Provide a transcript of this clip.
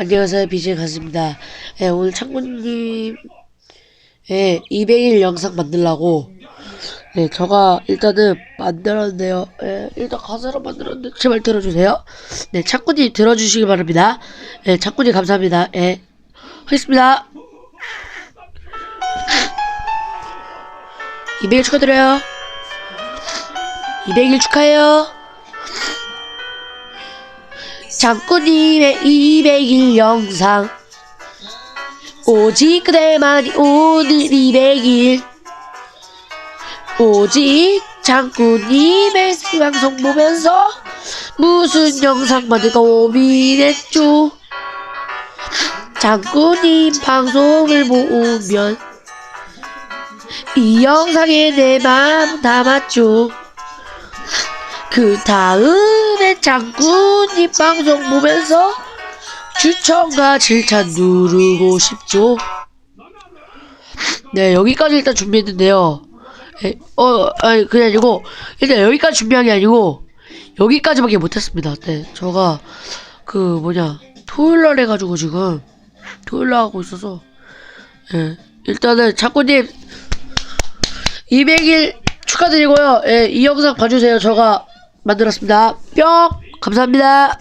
안녕하세요 BJ 가수입니다. 예, 오늘 창구님 예, 200일 영상 만들라고 예, 제가 일단은 만들었는데요. 예, 일단 가사로 만들었는데 제발 들어주세요. 네, 창구님 들어주시기 바랍니다. 예, 창구님 감사합니다. 예, 하겠습니다. 200일 축하드려요. 200일 축하해요. 장꾸님의 200일 영상. 오직 그대만이 오늘 200일. 오직 장꾸님의 방송 보면서 무슨 영상 만들까 고민했죠. 장꾸님 방송을 보면 이 영상에 내 마음 담았죠. 그 다음 에 장군님 방송 보면서 추천과 칠찬 누르고 싶죠. 네, 여기까지 일단 준비했는데요. 에, 어, 아니, 그게 아니고, 일단 여기까지 준비한 게 아니고, 여기까지밖에 못했습니다. 네, 저가, 그, 뭐냐, 토요일 날 해가지고 지금, 토요일 날 하고 있어서, 예, 일단은 장군님, 200일 축하드리고요. 예, 이 영상 봐주세요. 저가 만들었습니다. 뿅! 감사합니다.